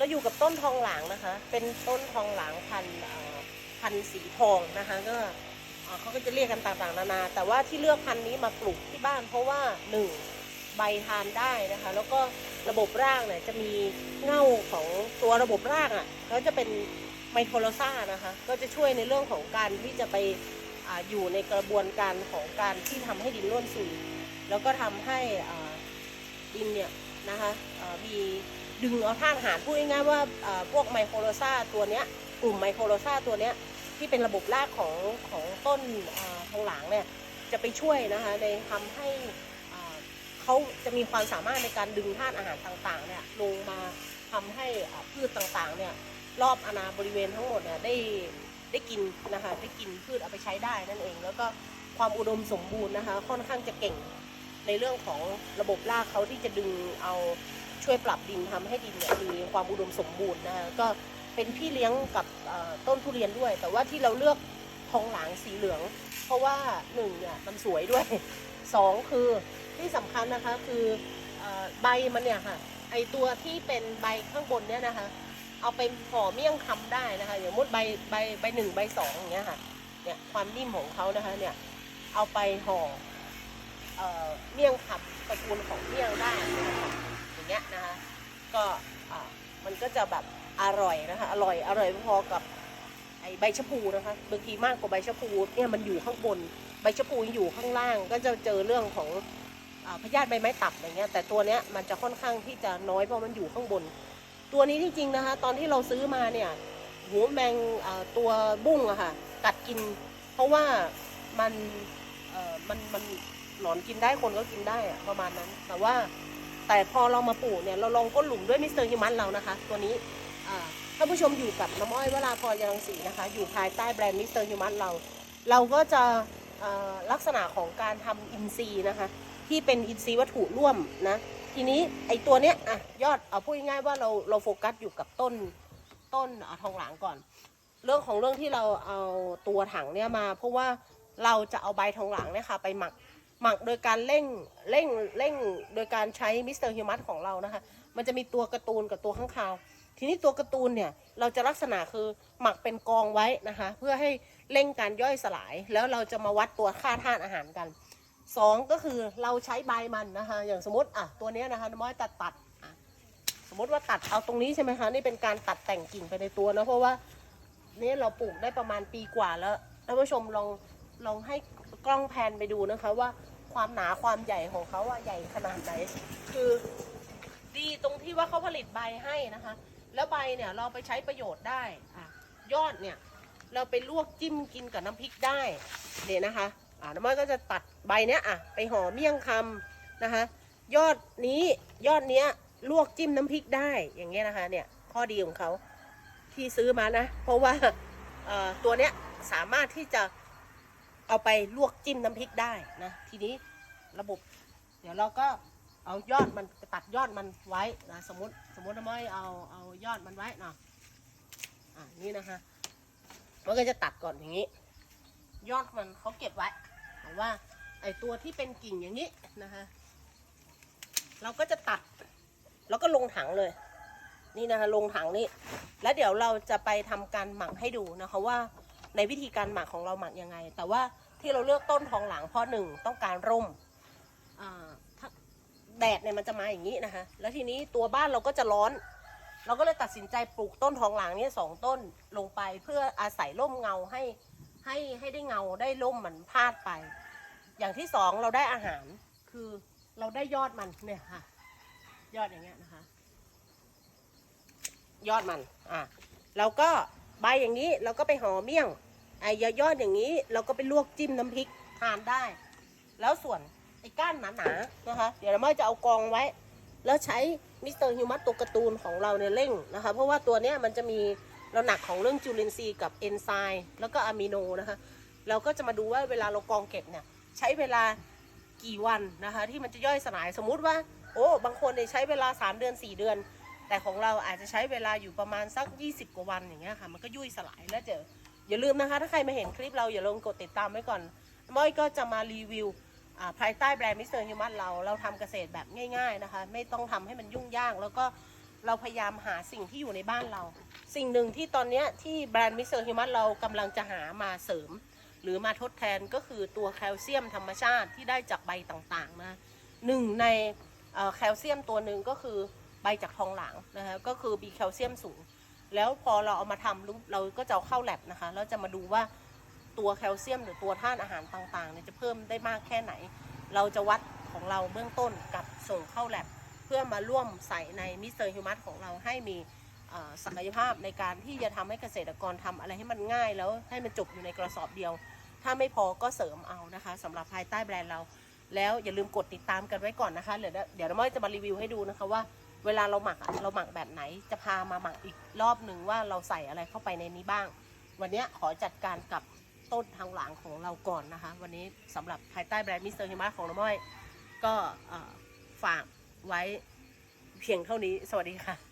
เราอยู่กับต้นทองหลางนะคะ เป็นต้นทองหลางพันพันสีทองนะคะ ก็เขาก็จะเรียกกันต่างๆ นานา แต่ว่าที่เลือกพันธุ์นี้มาปลูกที่บ้าน เพราะว่าหนึ่งใบทานได้นะคะ แล้วก็ระบบรากเนี่ยจะมีเง่าของตัวระบบรากอะเขาจะเป็นไมโครโลซานะคะ ก็จะช่วยในเรื่องของการที่จะไปออยู่ในกระบวนการของการที่ทำให้ดินร่วนซุยแล้วก็ทำให้ดินเนี่ยนะคะมี ดึงเอาธาตุอาหารพูดง่ายๆว่าพวกไมโครโลซาตัวเนี้ยกลุ่มไมโครโลซาตัวเนี้ยที่เป็นระบบรากของของต้นอ่าทองหลางเนี่ยจะไปช่วยนะคะในทำให้เขาจะมีความสามารถในการดึงธาตุอาหารต่างๆเนี่ยลงมาทำให้พืชต่างๆเนี่ยรอบอาณาบริเวณทั้งหมดเนี่ยได้ได้กินนะคะได้กินพืชเอาไปใช้ได้นั่นเอง แล้วก็ความอุดมสมบูรณ์นะคะค่อนข้างจะเก่งในเรื่องของระบบรากเขาที่จะดึงเอา ช่วยปรับดินทำให้ดินเนี่ยมีความอุดมสมบูรณ์นะคะก็เป็นพี่เลี้ยงกับต้นทุเรียนด้วย แต่ว่าที่เราเลือกทองหลางสีเหลือง เพราะว่าหนึ่งเนี่ยมันสวยด้วยสองคือที่สำคัญนะคะคืออใบมันเนี่ยค่ะไอตัวที่เป็นใบข้างบนเนี่ยนะคะ เอาไปห่อเมี่ยงคำได้นะคะอย่างมดใบใบใบหนึ่งใบสองอย่างเงี้ยค่ะเนี่ยความนิ่มของเขานะคะเนี่ยเอาไปห่อเอ่อเมี่ยงคำตระกูลของเมี่ยงได้นะคะ เงี้ยนะคะก็มันก็จะแบบอร่อยนะคะอร่อยอร่อยพอกับไอใบชะพูนะคะบางทีมากกว่าใบชะพูเนี่ยมันอยู่ข้างบน ใบชะพูอยู่ข้างล่าง ก็จะเจอเรื่องของอพยาธิใบไม้ตับอะไรเงี้ยแต่ตัวเนี้ยมันจะค่อนข้างที่จะน้อยเพราะมันอยู่ข้างบน ตัวนี้ที่จริงนะคะตอนที่เราซื้อมาเนี่ยหัวแมงตัวบุ้งอะค่ะกัดกิน เพราะว่ามันมันมันหนอนกินได้คนก็กินได้อะประมาณนั้น แต่ว่า แต่พอเรามาปลูกเนี่ยเราลองก้นหลุมด้วยมิสเตอร์ฮิมันเรานะคะ ตัวนี้อ่าท่านผู้ชมอยู่กับน้ำอ้อยวราพรยังศรีนะคะ อยู่ภายใต้แบรนด์มิสเตอร์ฮิมันเรา เราก็จะลักษณะของการทำอินซีนะคะ ที่เป็นอินทรีวัตถุร่วมนะ ทีนี้ไอตัวเนี้ยอะยอดเอาพูดง่ายๆว่าเราเราโฟกัสอยู่กับต้นต้นอทองหลางก่อน เรื่องของเรื่องที่เราเอาตัวถังเนี่ยมา เพราะว่าเราจะเอาใบทองหลางเนี่ยค่ะไปหมัก หมักโดยการเร่งเร่งเร่งโดยการใช้มิสเตอร์ฮิวมัสของเรานะคะ มันจะมีตัวการ์ตูนกับตัวข้างคาว ทีนี้ตัวการ์ตูนเนี่ยเราจะลักษณะคือหมักเป็นกองไว้นะคะ เพื่อให้เร่งการย่อยสลาย แล้วเราจะมาวัดตัวค่าธาตุอาหารกันสองก็คือเราใช้ใบมันนะคะ อย่างสมมติอะตัวเนี้ยนะคะน้ำม้อยตัดตัดสมมติว่าตัดเอาตรงนี้ใช่ไหมคะนี่เป็นการตัดแต่งกิ่งไปในตัวนะเพราะว่านี่เราปลูกได้ประมาณปีกว่าแล้วท่านผู้ชมลองลองให้กล้องแพนไปดูนะคะว่า ความหนาความใหญ่ของเขาว่าใหญ่ขนาดไหน คือดีตรงที่ว่าเขาผลิตใบให้นะคะ แล้วใบเนี่ยเราไปใช้ประโยชน์ได้อะยอดเนี่ยเราไปลวกจิ้มกินกับน้ำพริกได้เนี่ยนะคะอ่าน้ำมันก็จะตัดใบเนี้ยอะไปห่อเมี่ยงคำนะคะ ยอดนี้ยอดเนี้ยลวกจิ้มน้ำพริกได้อย่างเงี้ยนะคะเนี่ยข้อดีของเขาที่ซื้อมานะ เพราะว่าเอ่อตัวเนี้ยสามารถที่จะ เอาไปลวกจิ้มน้ำพริกได้นะทีนี้ระบบ เดี๋ยวเราก็เอายอดมันตัดยอดมันไว้นะสมมติสมมติน้ำมันเอาเอายอดมันไว้เนาะอ่านี่นะคะมันก็จะตัดก่อนอย่างนี้ ยอดมันเขาเก็บไว้แต่ว่าไอตัวที่เป็นกิ่งอย่างนี้นะคะเราก็จะตัด แล้วก็ลงถังเลย นี่นะคะลงถังนี่แล้วเดี๋ยวเราจะไปทำการหมักให้ดูนะคะว่า ในวิธีการหมักของเราหมักยังไง แต่ว่าที่เราเลือกต้นทองหลังเพราะหนึ่งต้องการร่มแดดเนี่ยมันจะมาอย่างนี้นะคะ แล้วทีนี้ตัวบ้านเราก็จะร้อน เราก็เลยตัดสินใจปลูกต้นทองหลางนี่สองต้นลงไปเพื่ออาศัยร่มเงาให้ให้ให้ได้เงาได้ร่มมันพาดไป อย่างที่สองเราได้อาหารคือเราได้ยอดมันเนี่ยค่ะ ยอดอย่างเงี้ยนะคะ ยอดมัน อะแล้วก็ ใบอย่างนี้เราก็ไปห่อเมี่ยงไอ้ยอดอย่างนี้เราก็ไปลวกจิ้มน้ำพริกทานได้ แล้วส่วนไอ้ก้านหนาๆนะคะ เดี๋ยวเราไม่จะเอากองไว้ แล้วใช้มิสเตอร์ฮิวมัสตัวการ์ตูนของเราเนี่ยเร่งนะคะ เพราะว่าตัวเนี้ยมันจะมีเราหนักของเรื่องจุลินทรีย์กับเอนไซม์แล้วก็อะมิโนนะคะ เราก็จะมาดูว่าเวลาเรากองเก็บเนี่ยใช้เวลากี่วันนะคะ ที่มันจะย่อยสลายสมมุติว่า โอ้บางคนเนี่ยใช้เวลา 3 เดือน 4 เดือน แต่ของเราอาจจะใช้เวลาอยู่ประมาณสัก 20 กว่าวันอย่างเงี้ยค่ะ มันก็ยุ่ยสลายแล้วเจอ อย่าลืมนะคะ ถ้าใครมาเห็นคลิปเราอย่าลืมกดติดตามไว้ก่อนม้อยก็จะมารีวิวภายใต้แบรนด์มิสเตอร์ฮิวมัสเรา เราทำเกษตรแบบง่ายๆนะคะ ไม่ต้องทำให้มันยุ่งยาก แล้วก็เราพยายามหาสิ่งที่อยู่ในบ้านเรา สิ่งหนึ่งที่ตอนนี้ที่แบรนด์มิสเตอร์ฮิมัสเรากำลังจะหามาเสริม หรือมาทดแทนก็คือตัวแคลเซียมธรรมชาติที่ได้จากใบต่างๆนะหนึ่งในแคลเซียมตัวหนึ่งก็คือ ใบจากทองหลางนะคะก็คือมีแคลเซียมสูง แล้วพอเราเอามาทำเราก็จะเอาเข้าแลบนะคะแล้วจะมาดูว่าตัวแคลเซียมหรือตัวธาตุอาหารต่างๆเนี่ยจะเพิ่มได้มากแค่ไหน เราจะวัดของเราเบื้องต้นกับส่งเข้าแลบเพื่อมาร่วมใส่ในมิสเตอร์ฮิวมัสของเราให้มีศักยภาพในการที่จะทำให้เกษตรกรทำอะไรให้มันง่าย แล้วให้มันจบอยู่ในกระสอบเดียว ถ้าไม่พอก็เสริมเอานะคะสำหรับภายใต้แบรนด์เรา แล้วอย่าลืมกดติดตามกันไว้ก่อนนะคะ เดี๋ยวเดี๋ยวน้องม้อยจะมารีวิวให้ดูนะคะว่า เวลาเราหมักอะเราหมักแบบไหน จะพามาหมักอีกรอบหนึ่งว่าเราใส่อะไรเข้าไปในนี้บ้าง วันนี้ขอจัดการกับต้นทางหลังของเราก่อนนะคะ วันนี้สำหรับภายใต้แบรนด์มิสเตอร์ฮิมาของน้องม้อย ก็ฝากไว้เพียงเท่านี้ สวัสดีค่ะ